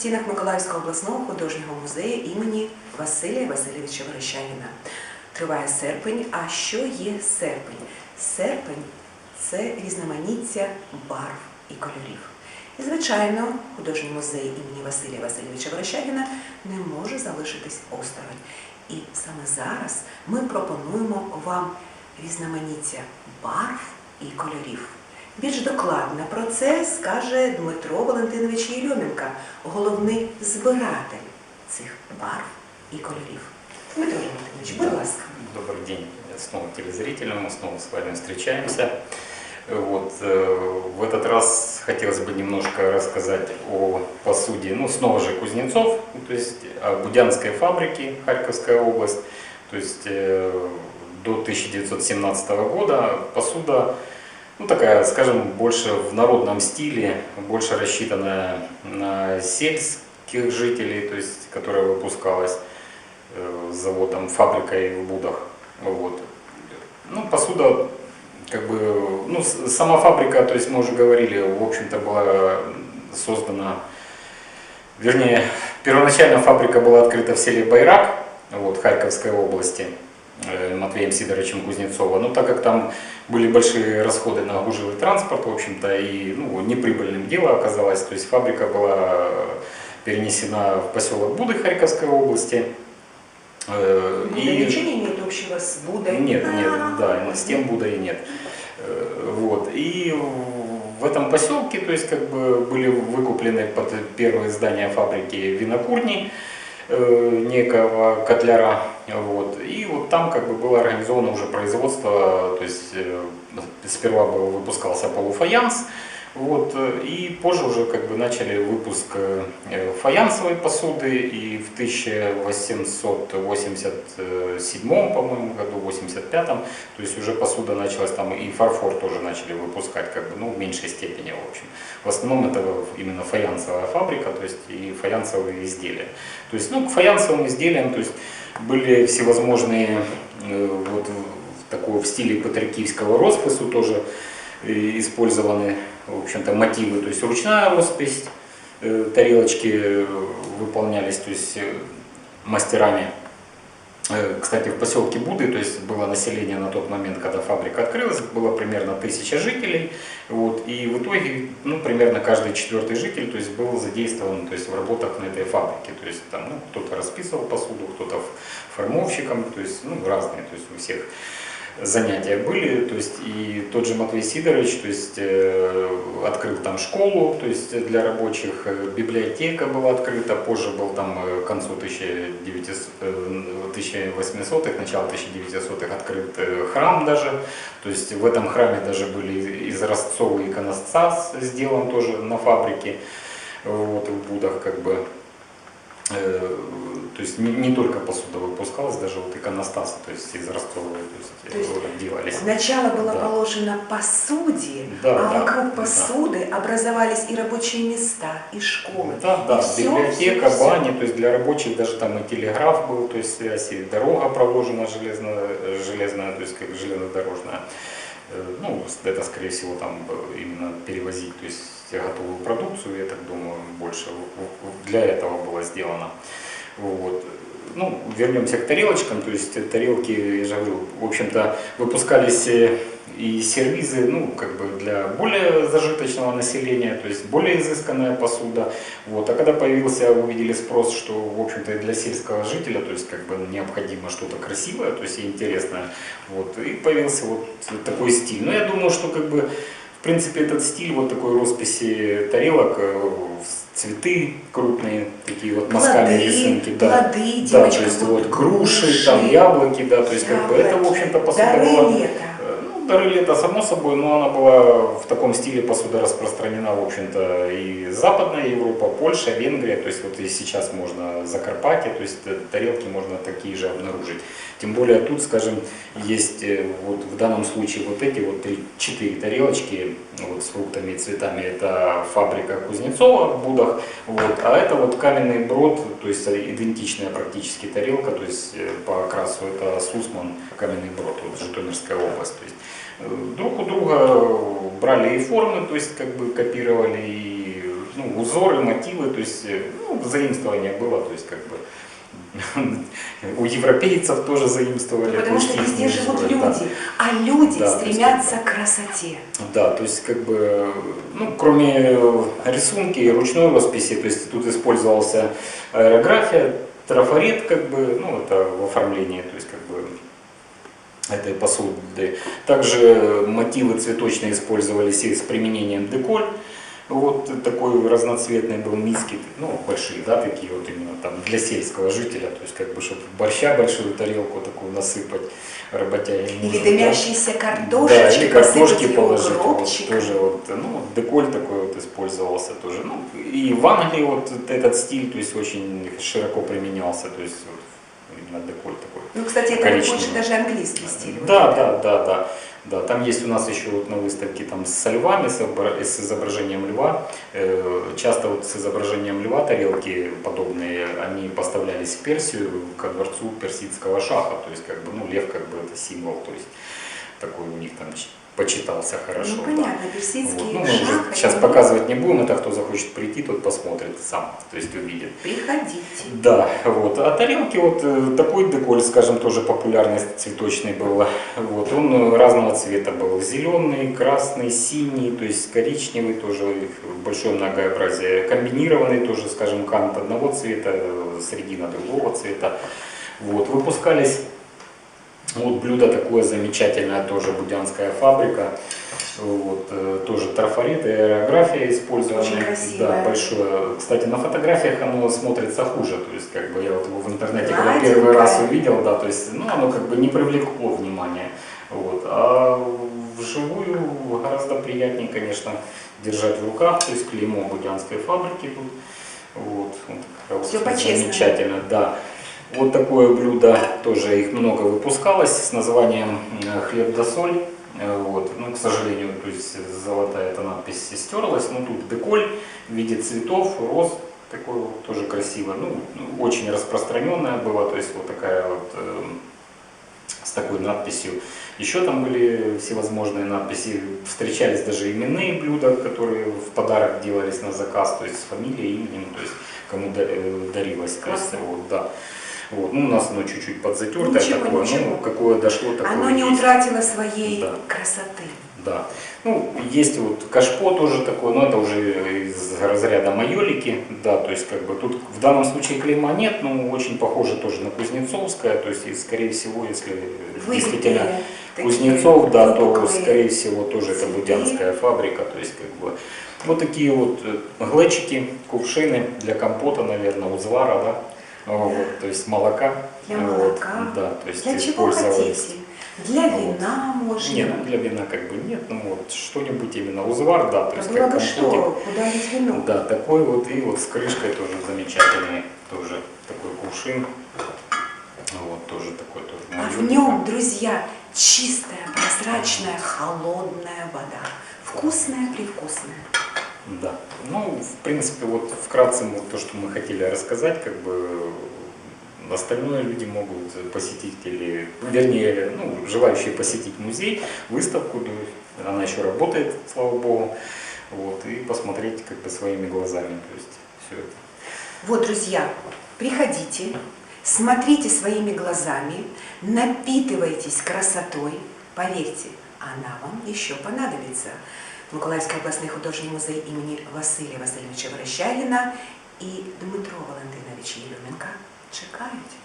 стінах Миколаївського обласного художнього музею імені Василія Васильовича Верещагіна. Триває серпень. А що є серпень? Серпень це різноманіття барв і кольорів. І, звичайно, художній музей імені Василія Васильовича Верещагіна не може залишитись осторонь. І саме зараз ми пропонуємо вам різноманіття барв і кольорів. Більш докладно про це скаже Дмитро Валентинович Єльоменко, головний збиратель цих барв і кольорів. Дмитро Валентинович, будь ласка. Добрый день снова телезрителям, мы снова с вами встречаемся. Вот, э, в этот раз хотелось бы немножко рассказать о посуде, ну, снова же Кузнецов, то есть о Будянской фабрике, Харьковская область. То есть э, до 1917 года посуда, ну, такая, скажем, больше в народном стиле, больше рассчитанная на сельских жителей, то есть, которая выпускалась э, заводом, фабрикой в Будах. Вот. Ну, посуда, как бы, ну, сама фабрика, то есть мы уже говорили, в общем-то была создана, вернее, первоначально фабрика была открыта в селе Байрак, вот, Харьковской области, Матвеем Сидоровичем Кузнецова. Но так как там были большие расходы на гужевый транспорт, в общем-то, и ну, неприбыльным дело оказалось, то есть фабрика была перенесена в поселок Буды Харьковской области. Буда ничего не имеет общего с Будой? нет, нет, А, да, с тем Будой нет. Э, Вот. И в этом поселке, то есть как бы были выкуплены под первые здания фабрики винокурни некого котляра. Вот. И вот там как бы было организовано уже производство, то есть э, сперва был, выпускался полуфаянс, вот, э, и позже уже как бы начали выпуск э, фаянсовой посуды, и в 1887, по-моему, году, 85 то есть уже посуда началась там, и фарфор тоже начали выпускать, как бы, ну, в меньшей степени, в общем. В основном это именно фаянсовая фабрика, то есть и фаянсовые изделия. То есть, ну, к фаянсовым изделиям, то есть были всевозможные э, вот такого в стиле патрикийского роспису тоже э, использованы, в общем-то, мотивы, то есть ручная роспись, э, тарелочки э, выполнялись, то есть э, мастерами. Кстати, в поселке Буды, то есть было население на тот момент, когда фабрика открылась, было примерно тысяча жителей, вот, и в итоге, ну, примерно каждый четвертый житель, то есть был задействован, то есть в работах на этой фабрике, то есть там, ну, кто-то расписывал посуду, кто-то формовщиком, то есть, ну, разные, то есть у всех занятия были, то есть и тот же Матвей Сидорович, то есть э, открыл там школу, то есть для рабочих, э, библиотека была открыта, позже был там к концу 1900, э, 1800-х, начало 1900-х открыт храм даже, то есть в этом храме даже были изразцовый иконостас сделан тоже на фабрике, вот, в Будах как бы. Э, То есть не, не только посуда выпускалась, даже вот иконостасы, то есть из ростовой, то есть, То есть э, делались. Сначала было Да. положено посуде, Да, а да, вокруг да. посуды образовались и рабочие места, и школы. Да, да, И всё, библиотека, всё, всё. бани, то есть для рабочих даже там и телеграф был, то есть связь, и дорога проложена железная, железная то есть как железнодорожная. Э, Ну, это, скорее всего, там э, именно перевозить, то есть готовую продукцию, я так думаю, больше для этого было сделано. Вот. Ну, вернемся к тарелочкам, то есть тарелки, я же говорю, в общем-то, выпускались э, и сервизы, ну, как бы для более зажиточного населения, то есть более изысканная посуда. Вот. А когда появился, увидели спрос, что, в общем-то, и для сельского жителя, то есть как бы необходимо что-то красивое, то есть и интересное, вот, и появился вот такой стиль. Но я думаю, что как бы в принципе, этот стиль вот такой росписи тарелок, э, цветы крупные, такие вот мазками Плоды, рисунки, да. плоды, Да, то есть вот груши, груши, там яблоки, да, то есть как бы это, в общем-то, посуда Дары была... лета. Э, Ну, дары лета, само собой, но она была в таком стиле посуда распространена, в общем-то, и Западная Европа, Польша, Венгрия, то есть вот и сейчас можно Закарпатье, то есть э, тарелки можно такие же обнаружить. Тем более тут, скажем, есть э, вот в данном случае вот эти вот четыре тарелочки вот, с фруктами и цветами, это фабрика Кузнецова в Будах, вот, а это вот каменный брод, то есть идентичная практически тарелка, то есть э, по окрасу это Сусман, каменный брод, вот, Житомирская область. То есть, э, друг у друга брали и формы, то есть как бы копировали, и ну, узоры, мотивы, то есть, э, ну, заимствование было, то есть, как бы, у европейцев тоже заимствовали. Ну, Потому что везде живут да. люди, а люди Да, то есть стремятся к красоте. Да, то есть как бы, ну, кроме рисунки и ручной росписи, то есть тут использовался аэрография, трафарет, как бы, ну, это в оформлении, то есть как бы этой посуды. Также мотивы цветочные использовались и с применением деколь. Вот такой разноцветный был миски, ну, большие, да, такие вот именно там для сельского жителя, то есть как бы, чтобы борща большую тарелку такую насыпать работяги. Или да. дымящиеся Да, картошечки, или посыпать картошки положить, вот, тоже вот, ну, деколь такой вот использовался тоже. Ну, и в Англии вот этот стиль, то есть очень широко применялся, то есть вот, именно деколь такой. Ну, кстати, это больше даже английский стиль. Да, вот да, да, да. Да, там есть у нас еще вот на выставке там со львами, с, обра- с изображением льва. Э, Часто вот с изображением льва тарелки подобные, они поставлялись в Персию ко дворцу персидского шаха. То есть как бы, ну, лев как бы это символ, то есть такой у них там почитался хорошо. Ну, да. понятно, персидский Вот. Ну, мы уже сейчас показывать не будем, это кто захочет прийти, тот посмотрит сам, то есть увидит. Приходите. Да, вот. А тарелки, вот э, такой деколь, скажем, тоже популярный цветочный был. Вот. Он разного цвета был. Зеленый, красный, синий, то есть коричневый, тоже большое многообразие. Комбинированный тоже, скажем, кант одного цвета, э, средина другого цвета. Вот. Выпускались вот блюдо такое замечательное, тоже будянская фабрика. Вот, э, тоже трафарет и аэрография использованы. Очень красивое. Да, большое. Кстати, на фотографиях оно смотрится хуже. То есть, как бы я вот его в интернете когда первый раз увидел, да, то есть, ну, оно как бы не привлекло внимания. Вот. А вживую гораздо приятнее, конечно, держать в руках, то есть клеймо будянской фабрики тут. Вот, вот такая вот по-честному. замечательно, да. Вот такое блюдо, тоже их много выпускалось с названием э, хлеб да соль. Э, Вот. Ну, к сожалению, то есть золотая эта надпись стерлась, но тут деколь в виде цветов, роз, такой вот тоже красиво. Ну, ну, очень распространенная была, то есть вот такая вот эм, с такой надписью. Еще там были всевозможные надписи, встречались даже именные блюда, которые в подарок делались на заказ, то есть с фамилией, именем, то есть кому э, дарилось. Классно. вот, да. Вот. Ну, у нас оно чуть-чуть подзатертое Ничего, такое, ничего. ну, какое дошло, такое Оно не есть. утратило своей Да. красоты. Да. Ну, есть вот кашпо тоже такое, но это уже из разряда майолики, да, то есть как бы тут в данном случае клейма нет, но очень похоже тоже на Кузнецовское, то есть и скорее всего, если действительно Выбитые такие Кузнецов, да, то скорее всего тоже это будянская фабрика, то есть как бы вот такие вот э, глечики, кувшины для компота, наверное, узвара, да, вот, то есть молока, Для вот, молока. да, то есть Для чего хотите? Для Вот. вина можно. Нет, ну для вина как бы нет, ну вот что-нибудь именно узвар, да, то Да есть было как что, куда лить вино? Да, такой вот и вот с крышкой тоже замечательный, тоже такой кувшин. Вот тоже такой тоже. А в нем, друзья, чистая, прозрачная, холодная вода. Вкусная, привкусная. Да. Ну, в принципе, вот вкратце вот то, что мы хотели рассказать, как бы остальное люди могут посетить или, вернее, ну, желающие посетить музей, выставку, она еще работает, слава богу, вот, и посмотреть как бы своими глазами, то есть все это. Вот, друзья, приходите, смотрите своими глазами, напитывайтесь красотой. Поверьте, она вам еще понадобится. Миколаївський обласний художній музей імені Василія Васильовича Верещагіна і Дмитро Валентинович Єлюменка чекають на вас.